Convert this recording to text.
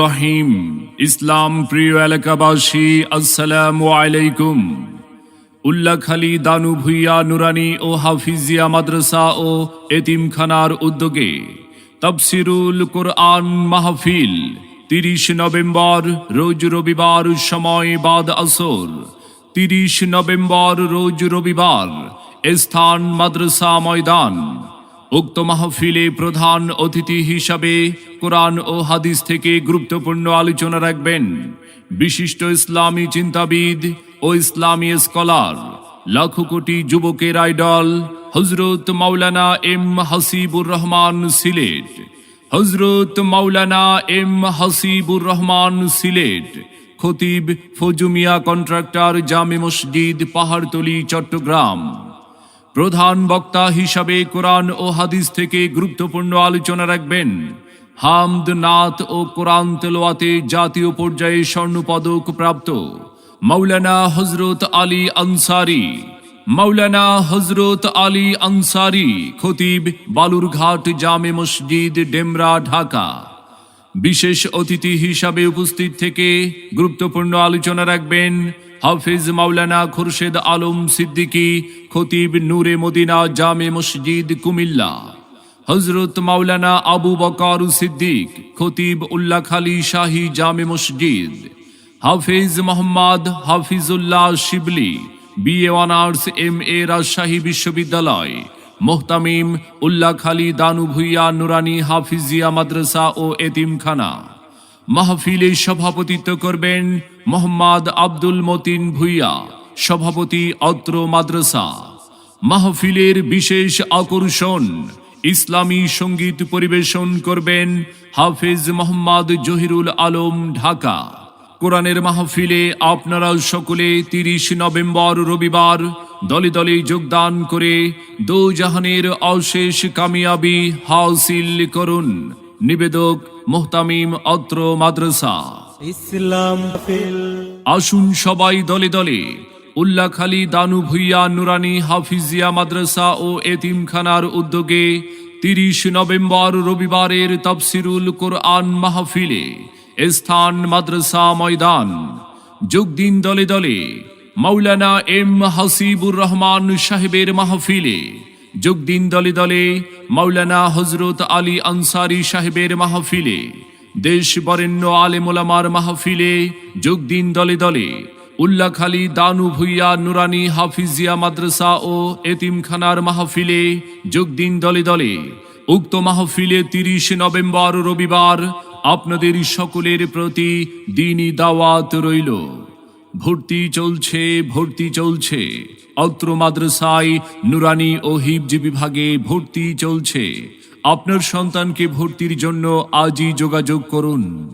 রহিম ইসলাম প্রিয় এলাকাবাসী, আসসালামু আলাইকুম। উল্লাখালী দানু ভুইয়া নুরানি ও হাফিজিয়া মাদ্রাসা ও এতিমখানার উদ্যোগে তফসিরুল কোরআন মাহফিল তিরিশ নভেম্বর, রোজ রবিবার সময় বাদ আসর। তিরিশ নভেম্বর, রোজ রবিবার স্থান মাদ্রাসা ময়দান। উক্ত মাহফিলে প্রধান অতিথি হিসাবে কোরআন ও হাদিস থেকে গুরুত্বপূর্ণ আলোচনা রাখবেন বিশিষ্ট ইসলামী চিন্তাবিদ ও ইসলামী স্কলার, লাখো কোটি যুবকের idol Hazrat Maulana M Hasibur Rahman Sylhet. Hazrat Maulana M Hasibur Rahman Sylhet, খতিব ফজুমিয়া কন্ট্রাক্টর জামে মসজিদ পাহাড়তলি, চট্টগ্রাম। প্রধান বক্তা হিসাবে কোরআন ও হাদিস থেকে গুরুত্বপূর্ণ আলোচনা রাখবেন। হামদ নাথ ও কোরআন তেলোয়াতে জাতীয় পর্যায়ে স্বর্ণপদক প্রাপ্ত মৌলানা হজরত আলী আনসারি। মৌলানা হজরত আলী আনসারি, খতিব বালুরঘাট জামে মসজিদ, ডেমরা, ঢাকা। বিশেষ অতিথি হিসাবে উপস্থিত থেকে গুরুত্বপূর্ণ আলোচনা রাখবেন হাফিজ মাওলানা খুরশেদ আলম সিদ্দিকী, খতিব নূরে মদিনা জামে মসজিদ, কুমিল্লা। হজরত মাওলানা আবু বকর সিদ্দিক, খতিব উল্লাহ খালী শাহী জামে মসজিদ। Hafiz Mohammad Hafizullah Shibli, BA honours M A Rajshahi বিশ্ববিদ্যালয়। মোহতামিম, উল্লাহ খালী দানু ভুইয়া, নুরানি হাফিজিয়া মাদ্রাসা ও এতিমখানা। মাহফিলে সভাপতিত্ব করবেন মোহাম্মদ আব্দুল মতিন ভুইয়া, সভাপতি অত্র মাদ্রাসা। মাহফিলের বিশেষ আকর্ষণ, ইসলামী সংগীত পরিবেশন করবেন হাফিজ মোহাম্মদ জহিরুল আলম, ঢাকা। কোরআনের মাহফিলে আপনারা সকলে তিরিশ নভেম্বর রবিবার দলে দলে যোগদান করে দো জাহানের অশেষ কামিয়াবি হাসিল করুন। নিবেদক মোহতামিম অত্র মাদ্রাসা। ইসলাম আসুন সবাই দলে দলে। উল্লাখালী দানু ভুইয়া নুরানি হাফিজিয়া মাদ্রাসা ও এতিমখানার উদ্যোগে তিরিশ নভেম্বর রবিবারের তফসিরুল কোরআন মাহফিলে স্থান মাদ্রাসা ময়দান। যোগ দিন দলে দলে। মাওলানা এম হাসিবুর রহমান সাহেবের মাহফিলে যোগ দিন দলে দলে মাওলানা হজরত আলী আনসারি সাহেবের মাহফিলে, দেশ বরেণ্য আলেমোলামার মাহফিলে যোগ দিন দলে দলে উল্লাখালী দানু ভুইয়া নুরানি হাফিজিয়া মাদ্রাসা ও এতিমখানার মাহফিলে যোগ দিন দলে দলে উক্ত মাহফিলে তিরিশ নভেম্বর রবিবার আপনাদের সকলের প্রতি দিনই দাওয়াত রইল। ভর্তি চলছে ভর্তি চলছে। অত্র মাদ্রাসায় নুরানি ও হিবজি বিভাগে ভর্তি চলছে। আপনার সন্তানকে ভর্তির জন্য আজই যোগাযোগ করুন।